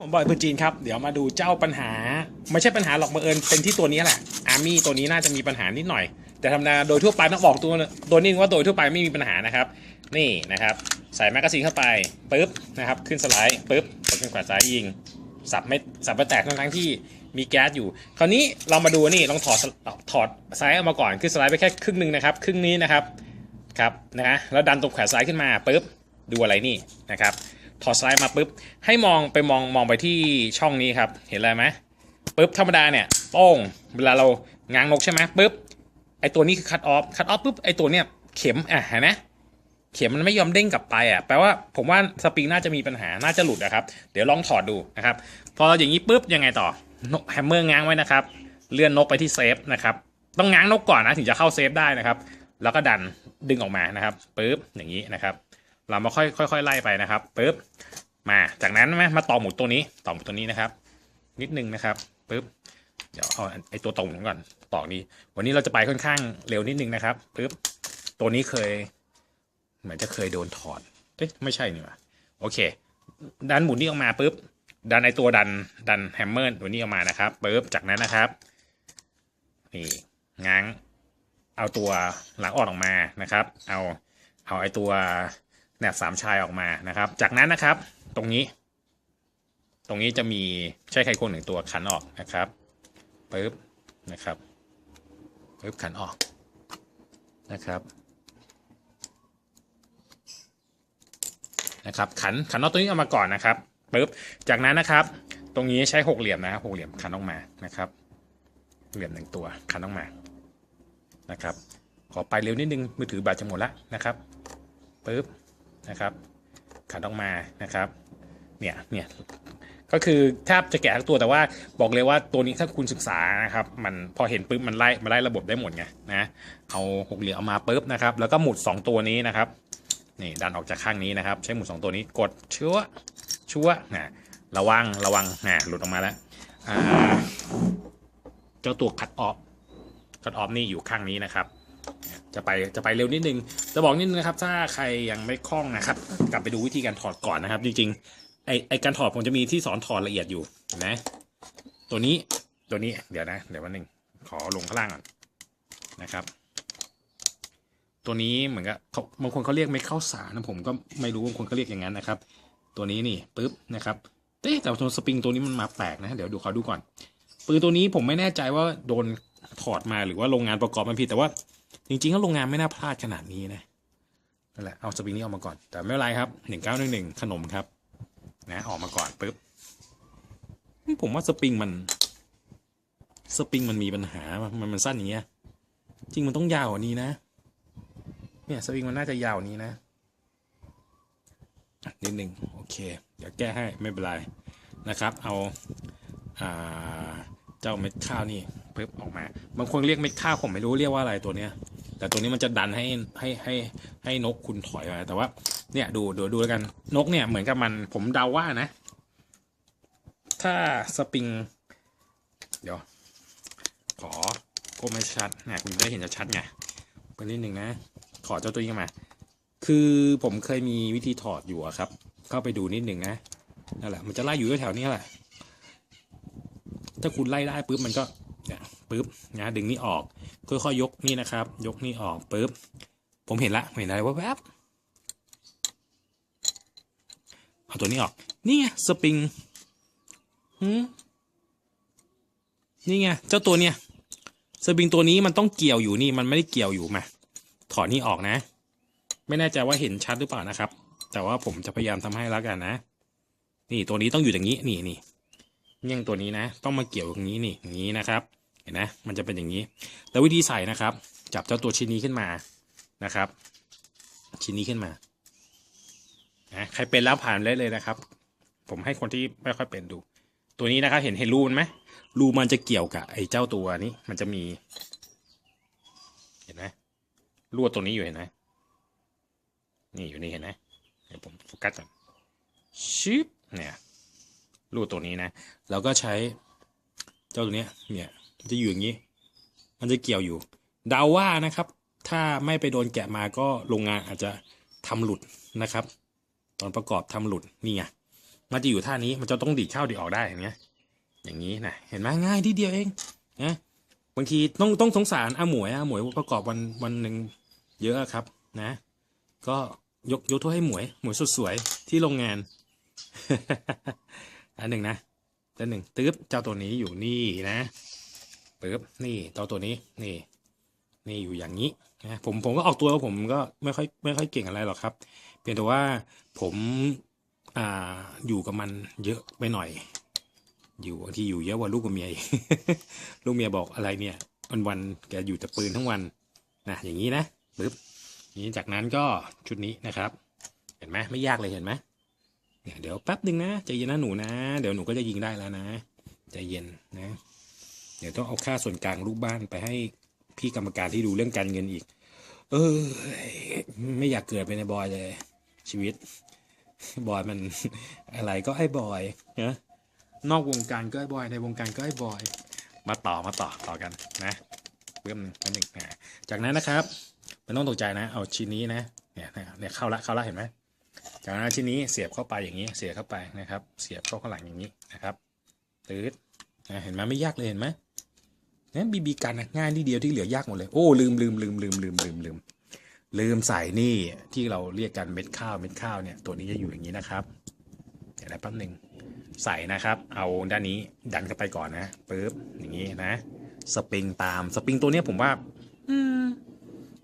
ผมบอยพืจีนครับ เดี๋ยวมาดูเจ้าปัญหา ไม่ใช่ปัญหาหรอกบังเอิญเป็นที่ตัวนี้แหละ อาร์มี่ตัวนี้น่าจะมีปัญหานิดหน่อย แต่ธรรมดาโดยทั่วไปต้องบอกตัวตัวนี้ว่าโดยทั่วไปไม่มีปัญหานะครับ นี่นะครับ ใส่แมกกาซีนเข้าไปปุ๊บนะครับขึ้นสไลด์ปุ๊บกดขึ้นขวาซ้ายยิง สับไม่สับไปแตกทั้งทั้งที่มีแก๊สอยู่ คราวนี้เรามาดูนี่ลองถอดถอดสไลด์ออกมาก่อนขึ้นสไลด์ไปแค่ครึ่งหนึ่งนะครับครึ่งนี้นะครับครับนะแล้วดันตรงแขนซ้ายขึ้นมาปุ๊บดูอะไรนี่นะครับ ถอดสไลด์มาปุ๊บ ให้มองไปมองมองไปที่ช่องนี้ครับ เห็นอะไรไหมปุ๊บธรรมดาเนี่ยโป้งเวลาเราง้างนกใช่ไหมปุ๊บไอตัวนี้คือคัตออฟคัตออฟปุ๊บไอตัวเนี้ยเข็มอะเห็นไหมเข็มมันไม่ยอมเด้งกลับไปอะแปลว่าผมว่าสปริงน่าจะมีปัญหาน่าจะหลุดนะครับ เดี๋ยวลองถอดดูนะครับ พออย่างนี้ปุ๊บยังไงต่อนกแฮมเมอร์ง้างไว้นะครับ เลื่อนนกไปที่เซฟนะครับต้องง้างนกก่อนนะถึงจะเข้าเซฟได้นะครับ แล้วก็ดันดึงออกมานะครับปุ๊บอย่างนี้นะครับ เรามาค่อยค่อยๆไล่ไปนะครับปุ๊บมาจากนั้นมามาต่อหมุดตัวนี้ต่อหมุดตัวนี้นะครับ นิดนึงนะครับปุ๊บเดี๋ยวเอาไอตัวตรงก่อนต่อนี้ วันนี้เราจะไปค่อนข้างเร็วนิดนึงนะครับปุ๊บตัวนี้เคย เหมือนจะเคยโดนถอดเอ๊ะไม่ใช่นี่หว่าโอเค ดันหมุนนี่ออกมาปุ๊บดันไอตัวดันดันแฮมเมอร์ตัวนี้ออกมานะครับปุ๊บจากนั้นนะครับนี่ง้างเอาตัวหลังอ่อนออกมานะครับ เอาเอาไอตัว แหนบสามชายออกมานะครับ จากนั้นนะครับตรงนี้ ตรงนี้จะมีใช้ไขควงหนึ่งตัวขันออกนะครับปุ๊บนะครับปุ๊บขันออกนะครับนะครับขันขันน็อตตัวนี้เอามาก่อนนะครับปึ๊บจากนั้นนะครับ ตรงนี้ใช้หกเหลี่ยมนะครับหกเหลี่ยมขันออกมานะครับเหลี่ยมหนึ่งตัวขันออกมานะครับ ขอไปเร็วนิดนึงมือถือแบตจะหมดล้วนะครับปึ๊บ นะครับ ขันออกมานะครับเนี่ยเนี่ยก็คือแทบจะแกะทั้งตัวแต่ว่าบอกเลยว่าตัวนี้ถ้าคุณศึกษานะครับมันพอเห็นปุ๊บมันไล่มันไล่ระบบได้หมดไงนะเอาหกเหลี่ยมเอามาปุ๊บนะครับ แล้วก็หมุดสองตัวนี้นะครับนี่ดันออกจากข้างนี้นะครับ ใช้หมุดสองตัวนี้กดชั่วชั่วนะระวังระวังนะหลุดออกมาแล้วเจ้าตัวคัดออฟคัดออฟนี่อยู่ข้างนี้นะครับ จะไปจะไปเร็วนิดนึงจะบอกนิดนึงนะครับ ถ้าใครยังไม่คล่องนะครับ กลับไปดูวิธีการถอดก่อนนะครับ จริงๆไอไอการถอดผมจะมีที่สอนถอดละเอียดอยู่นไหมตัวนี้ตัวนี้เดี๋ยวนะ เดี๋ยววันหนึ่งขอลงข้างล่างก่อนนะครับ ตัวนี้เหมือนกับเขาบางคนเขาเรียกไม่เข้าสารนะผมก็ไม่รู้บางคนเขาเรียกอย่างนั้นนะครับ ตัวนี้นี่ปุ๊บนะครับเอ๊แต่ตัวสปริงตัวนี้มันมาแปลกนะเดี๋ยวดูเขาดูก่อนปืนตัวนี้ผมไม่แน่ใจว่าโดนถอดมาหรือว่าโรงงานประกอบมันผิดแต่ว่า จริงๆแล้วโรงงานไม่น่าพลาดขนาดนี้นะนั่นแหละเอาสปริงนี้ออกมาก่อน แต่ไม่เป็นไรครับหนึ่งเก้าหนึ่งหนึ่งขนมครับ นะออกมาก่อนปุ๊บผมว่าสปริงมัน สปริงมันมีปัญหามันมันสั้นอย่างเงี้ย จริงมันต้องยาวกว่านี้นะ เนี่ยสวิงมันน่าจะยาวนี้นะนิดหนึ่งโอเค เดี๋ยวแก้ให้ไม่เป็นไรนะครับ เอาอ่าเจ้าเม็ดข้าวนี่เพิ่มออกมา บางคนเรียกเม็ดข้าวผมไม่รู้เรียกว่าอะไรตัวเนี้ย แต่ตัวนี้มันจะดันให้ให้ให้ให้นกคุณถอยมาแต่ว่า เนี่ยดูดูดูแล้วกันนกเนี่ยเหมือนกับมันผมเดาว่านะ ถ้าสปริง เดี๋ยว ขอโก้ไม่ชัดเนะคุณได้เห็นชัดไงไปนิดหนึ่งนะถอดเจ้าตัวนี้มา คือผมเคยมีวิธีถอดอยู่ครับ เข้าไปดูนิดหนึ่งนะนั่นแหละมันจะไล่อยู่แถวนี้แหละถ้าคุณไล่ได้ปุ๊บมันก็เนี่ย ปุ๊บนะดึงนี่ออกค่อยๆยกนี่นะครับ ยกนี่ออกปุ๊บผมเห็นละเห็นอะไรว่าแวบเอาตัวนี้ออก นี่ไงสปริงหืมนี่ไงเจ้าตัวเนี่ยสปริงตัวนี้มันต้องเกี่ยวอยู่นี่มันไม่ได้เกี่ยวอยู่มาถอดนี่ออกนะ ไม่แน่ใจว่าเห็นชัดหรือเปล่านะครับ แต่ว่าผมจะพยายามทำให้แล้วกันนะ นี่ตัวนี้ต้องอยู่อย่างนี้นี่นี่เงี้ยงตัวนี้นะ ต้องมาเกี่ยวอย่างนี้นี่อย่างนี้นะครับ เห็นนะมันจะเป็นอย่างนี้ แล้ววิธีใส่นะครับ จับเจ้าตัวชิ้นนี้ขึ้นมานะครับ ชิ้นนี้ขึ้นมานะใครเป็นแล้วผ่านได้เลยนะครับ ผมให้คนที่ไม่ค่อยเป็นดู ตัวนี้นะครับ เห็นเห็นรูมันไหมรูมันจะเกี่ยวกับไอ้เจ้าตัวนี้มันจะมี เห็นไหมลวดตัวนี้อยู่เห็นไหมนี่อยู่นี่เห็นไหมเดี๋ยวผมโฟกัสก่อนชิปเนี่ยลวดตัวนี้นะแล้วก็ใช้เจ้าตัวเนี้ยเนี่ย มันจะอยู่อย่างนี้ มันจะเกี่ยวอยู่เดาว่านะครับ ถ้าไม่ไปโดนแกะมาก็โรงงานอาจจะทำหลุดนะครับ ตอนประกอบทำหลุดนี่ไงมันจะอยู่ท่านี้มันจะต้องดีดเข้าดีออกได้อย่างเงี้ยอย่างนี้นะเห็นไหมง่ายที่เดียวเองนะบางทีต้องต้องสงสารอาหมวยอาหมวยประกอบวันวันหนึ่งเยอะครับนะ ก็ยกยกโทษให้หมวย หมวยสดสวยที่โรงงาน อันหนึ่งนะอันหนึ่งตึ๊บเจ้าตัวนี้อยู่นี่นะ ปึ๊บนี่เจ้าตัวนี้นี่ นี่อยู่อย่างนี้นะผมผมก็ออกตัวผมก็ไม่ค่อยไม่ค่อยเก่งอะไรหรอกครับ เพียงแต่ว่าผมอ่าอยู่กับมันเยอะไปหน่อย อยู่ที่อยู่เยอะกว่าลูกกับเมียลูกเมียบอกอะไรเนี่ยวันวันๆแกอยู่แต่ปืนทั้งวันนะอย่างนี้นะปึ๊บนี้จากนั้นก็ชุดนี้นะครับ เห็นไหมไม่ยากเลยเห็นไหมเนี่ยเดี๋ยวแป๊บหนึ่งนะใจเย็นนะหนูนะ เดี๋ยวหนูก็จะยิงได้แล้วนะใจเย็นนะ เดี๋ยวต้องเอาค่าส่วนกลางลูกบ้านไปให้พี่กรรมการที่ดูเรื่องการเงินอีก เออ ไม่อยากเกิดเป็นไอ้บอยเลย ชีวิต บอยมันอะไรก็ไอ้บอยนะนอกวงการก็ไอ้บอย ในวงการก็ไอ้บอย มาต่อมาต่อต่อกันนะเริ่มอันหนึ่งนะจากนั้นนะครับไม่ต้องตกใจนะ เอาชิ้นนี้นะเนี่ยเนี่ยเข้าละเข้าละเห็นไหมจากนั้นชิ้นนี้เสียบเข้าไปอย่างนี้เสียบเข้าไปนะครับ เสียบเข้าข้างหลังอย่างนี้นะครับตืดนะเห็นไหมไม่ยากเลยเห็นไหม นี่ยบีบีกันนะง่ายนิดเดียวที่เหลือยากหมดเลย โอ้ลืมลืมลืมลืมลืมลืมลืมลืมใส่นี่ที่เราเรียกกันเม็ดข้าวเม็ดข้าวเนี่ยตัวนี้จะอยู่อย่างนี้นะครับเดี๋ยวแป๊บหนึ่งใส่นะครับ เอาด้านนี้ดันเข้าไปก่อนนะปึ๊บอย่างนี้นะ สปริงตามสปริงตัวเนี้ยผมว่า อืม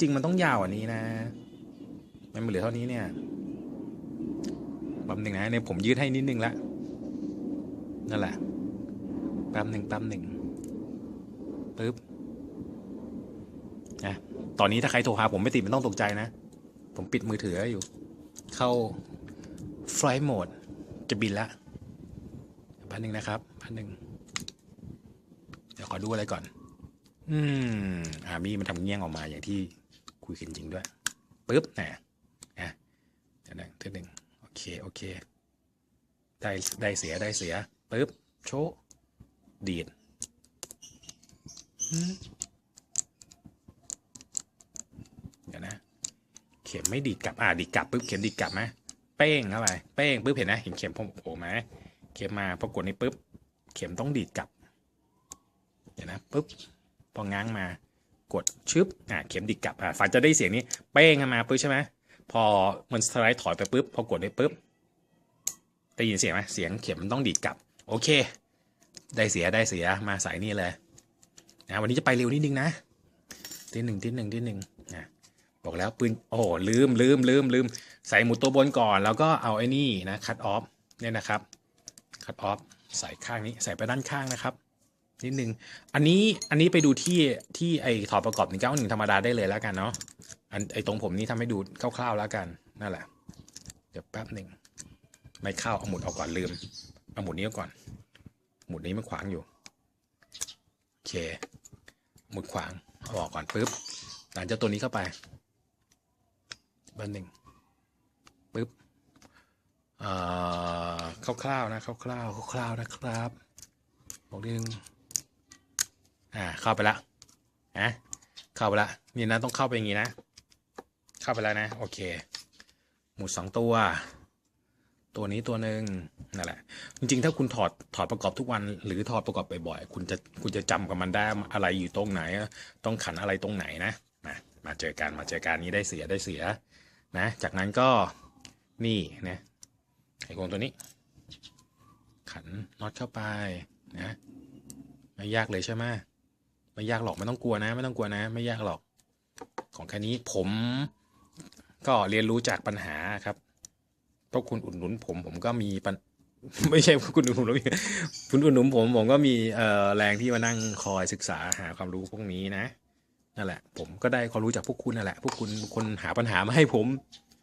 จริงมันต้องยาวกว่านี้นะมันเหลือเท่านี้เนี่ยแป๊บหนึ่งนะเนี่ยผมยืดให้นิดนึงละนั่นแหละแป๊บหนึ่งแป๊บหนึ่ง ปึ๊บนะตอนนี้ถ้าใครโทรหาผมไม่ติดไม่ต้องตกใจนะ ผมปิดมือถืออยู่ เข้า flight mode จะบินละพันหนึ่งนะครับพันหนึ่งเดี๋ยวขอดูอะไรก่อน อืมอามีมันทำเงี้ยงออกมาอย่างที่คุยกันจริงด้วยปึ๊บนะนะเดี๋ยวนะเทีหนึ่งโอเคโอเค ได้ได้เสียได้เสียปึ๊บโชดีด เดี๋ยวนะ เข็มไม่ดีดกลับ อ่าดีดกลับปุ๊บเข็มดีดกลับไหมเป้งเข้าไปเป้งปุ๊บเห็นนะ เห็นเข็มผมโผล่ไหมเข็มมาพอกดนี้ปุ๊บ เข็มต้องดีดกลับ เดี๋ยวนะปุ๊บ พอง้างมากดชึบ อ่าเข็มดีดกลับ อ่าฝันจะได้เสียงนี้ เป้งขึ้นมาปุ๊บใช่ไหมพอมันสไลด์ถอยไปปุ๊บ พอกดได้ปุ๊บได้ยินเสียงไหมเสียงเข็มมันต้องดีดกลับ โอเค ได้เสียได้เสียมาสายนี่เลย นะวันนี้จะไปเร็วนิดนึงนะทีหนึ่งทีหนึ่งทีหนึ่งนะบอกแล้วปืนโอ้ลืมลืมลืมลืมใส่หมุดตัวบนก่อน แล้วก็เอาไอ้นี่นะคัตออฟเนี่ยนะครับคัตออฟใส่ข้างนี้ใส่ไปด้านข้างนะครับนิดนึงอันนี้อันนี้ไปดูที่ที่ไอถอดประกอบหนึ่งเก้าหนึ่งธรรมดาได้เลยแล้วกันเนาะอันไอตรงผมนี้ทำให้ดูคร่าวๆแล้วกันนั่นแหละเดี๋ยวแป๊บหนึ่งไม่เข้าเอาหมุดออกก่อนลืมเอาหมุดนี้ก่อน หมุดนี้มันขวางอยู่โอเค หมุดขวางเอาออกก่อนปุ๊บหลังจากตัวนี้เข้าไปบอร์หนึ่งปุ๊บเอ่อคร่าวๆนะคร่าวๆคร่าวๆนะครับบอกนิดนึงอ่าเข้าไปละนะเข้าไปละนี่นะต้องเข้าไปอย่างงี้นะ เข้าไปแล้วนะโอเค หมุดสองตัว ตัวนี้ตัวหนึ่งนั่นแหละ จริงๆ ถ้าคุณถอดถอดประกอบทุกวัน หรือถอดประกอบบ่อยๆ คุณจะคุณจะจำกับมันได้อะไรอยู่ตรงไหน ต้องขันอะไรตรงไหนนะนะมาเจอกันมาเจอกันนี้ได้เสียได้เสียนะ จากนั้นก็นี่นะไอ้กรงตัวนี้ ขันน็อตเข้าไปนะไม่ยากเลยใช่ไหมไม่ยากหรอกไม่ต้องกลัวนะ ไม่ต้องกลัวนะ ไม่ยากหรอก ของแค่นี้ผมก็เรียนรู้จากปัญหาครับ พราะคุณอุดหนุนผมผมก็มีปัญไม่ใช่คุณอุดหนุนผมคุณอุดหนุนผมผมก็มีเอ่อแรงที่มานั่งคอยศึกษาหาความรู้พวกนี้นะนั่นแหละ ผมก็ได้ความรู้จากพวกคุณนั่นแหละพวกคุณคนหาปัญหามาให้ผม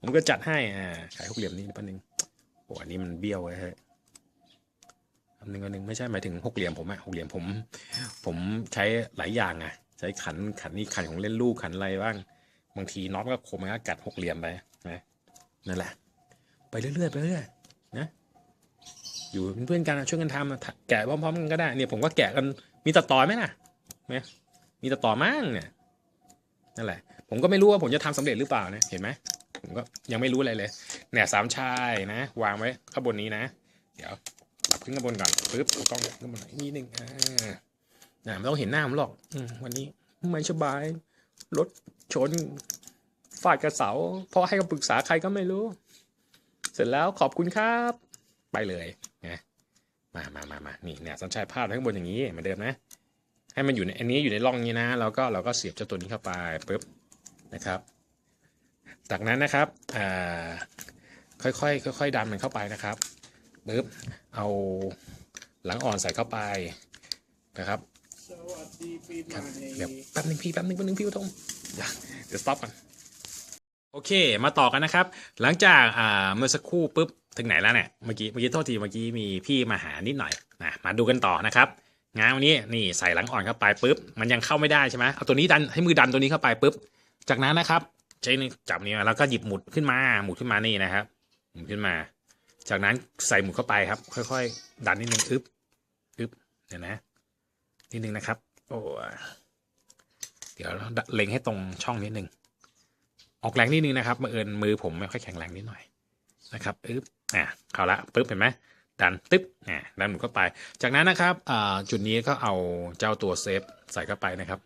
ผมก็จัดให้อ่าขายหกเหลี่ยมนี้แป๊บนึงโอ้อันนี้มันเบี้ยวไว้เฮ้ยอันหนึ่งอันหนึ่งไม่ใช่หมายถึงหกเหลี่ยมผมอะหกเหลี่ยมผม ผมใช้หลายอย่างอะใช้ขันขันนี่ขันของเล่นลูกขันอะไรบ้าง บางทีน็อตก็คมมันก็กัดหกเหลี่ยมไปนะนั่นแหละ ไปเรื่อยๆไปเรื่อยๆนะอยู่เป็นเพื่อนกันช่วยกันทำอะแกะพร้อมๆกันก็ได้เนี่ยผมก็แกะกันมีตัดต่อไหมล่ะไหมมีตัดต่อมั่งเนี่ยนั่นแหละ ผมก็ไม่รู้ว่าผมจะทำสำเร็จหรือเปล่านะเห็นไหมผมก็ยังไม่รู้อะไรเลยเนี่ยสามชายนะ วางไว้ข้างบนนี้นะ เดี๋ยวปรับขึ้นข้างบนก่อนปึ๊บกล้องขึ้นบนหน่อยนิดนึงอ่าน่ะไม่ต้องเห็นหน้าผมหรอกอวันนี้ไม่สบายรถชนฟาดกระเสาเพราะให้คำปรึกษาใครก็ไม่รู้ เสร็จแล้วขอบคุณครับ ไปเลยนะมามามามานี่เนี่ยสัญชัยพาดไว้ข้างบนอย่างนี้เหมือนเดิมนะ ให้มันอยู่ในอันนี้อยู่ในร่องนี้นะแล้วก็เราก็เสียบเจ้าตัวนี้เข้าไปปึ๊บนะครับ จากนั้นนะครับอ่าค่อยๆค่อยๆดันมันเข้าไปนะครับปึ๊บเอาหลังอ่อนใส่เข้าไปนะครับสวัสดีปีใหครับม่เดี๋ยวแป๊บนึงพี่แป๊บนึงแป๊บนึงพี่อุทมเดี๋ยวเดี๋ยวสต็อปก่อน โอเค มาต่อกันนะครับ หลังจากอ่าเมื่อสักครู่ปุ๊บถึงไหนแล้วเนี่ย เมื่อกี้ เมื่อกี้โทษที เมื่อกี้มีพี่มาหานิดหน่อยนะมาดูกันต่อนะครับ งานวันนี้นี่ใส่หลังอ่อนเข้าไปปุ๊บ มันยังเข้าไม่ได้ใช่ไหมเอาตัวนี้ดันให้มือดันตัวนี้เข้าไปปุ๊บ จากนั้นนะครับใช้จับนี่มาแล้วก็หยิบหมุดขึ้นมา หมุดขึ้นมานี่นะครับ หมุดขึ้นมา จากนั้นใส่หมุดเข้าไปครับ ค่อยๆ ดันนิดนึงอึ๊บอึ๊บเดี๋ยวนะ นิดนึงนะครับ โอ้ เดี๋ยวเล็งให้ตรงช่องนิดนึง ออกแรงนิดนึงนะครับมาเอิญมือผมไม่ค่อยแข็งแรงนิดหน่อยนะครับอึ๊บอะเข้าละปึ๊บเห็นไหมดันตึ๊บอ่าดันหมุนเข้าไป จากนั้นนะครับอ่าจุดนี้ก็เอาเจ้าตัวเซฟใส่เข้าไปนะครับ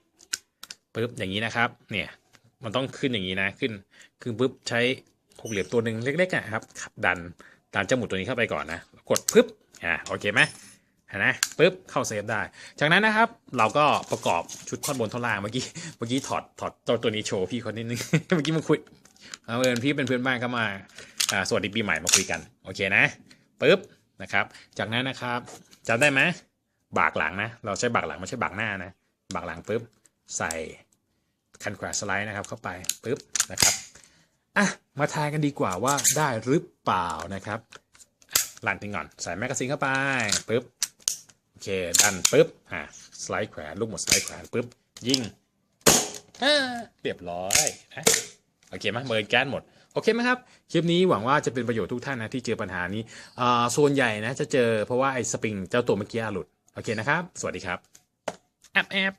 ปึ๊บอย่างนี้นะครับ เนี่ยมันต้องขึ้นอย่างนี้นะขึ้นคือปึ๊บใช้หกเหลี่ยมตัวหนึ่งเล็กๆนะครับดันดันเจ้าหมุดตัวนี้เข้าไปก่อนนะ กดปึ๊บอ่าโอเคไหม เห็นไหมปึ๊บเข้าเซฟได้ จากนั้นนะครับเราก็ประกอบชุดท่อนบนท่อนล่างเมื่อกี้เมื่อกี้ถอดถอดตัวตัวนี้โชว์พี่คนนิดนึงเมื่อกี้มาคุยเอาเอิญพี่เป็นเพื่อนบ้านก็มาอ่าสวัสดีปีใหม่มาคุยกันโอเคนะปึ๊บนะครับ จากนั้นนะครับจำได้ไหมบากหลังนะ เราใช้บากหลังไม่ใช่บากหน้านะบากหลังปุ๊บใส่คันแขวสไลด์นะครับเข้าไปปุ๊บนะครับอะมาทายกันดีกว่าว่าได้หรือเปล่านะครับลันทิ้งก่อนใส่แมกกาซีนเข้าไปปุ๊บ อเคดันปุ๊บอะสไลด์แขวนลูกหมดสไลด์แขวนปุ๊บยิงเรียบร้อยนะโอเคไหมเมินแก๊สหมด โอเคไหมครับ คลิปนี้หวังว่าจะเป็นประโยชน์ทุกท่านนะที่เจอปัญหานี้ส่วนใหญ่นะจะเจอเพราะว่าไอ้สปริงเจ้าตัวเมื่อกี้หลุด โอเคนะครับ สวัสดีครับแอบแอบ